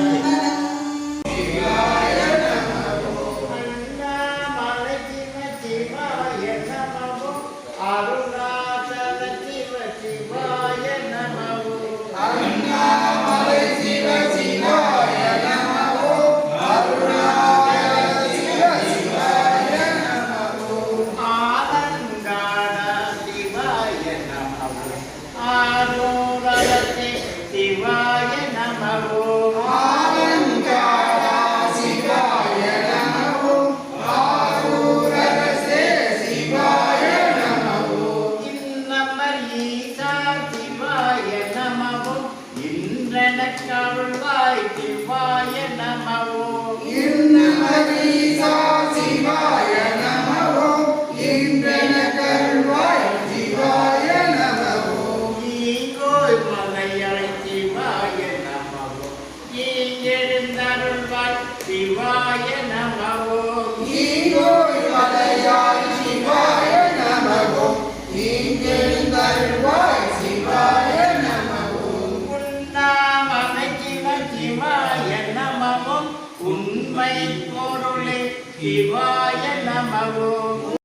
Amen. எனக்கருள்வாய் சிவாய நமவோ இன்னமதி சிவாய நமவோ இன்றென கருள்வாய் சிவாய நமவோ ஈங்கோய் மலையாய் சிவாய நமவோ ஈங்கெழுந்தருள்வாய் சிவாய நமவோ ஈங்கோய் சிவாய நமோ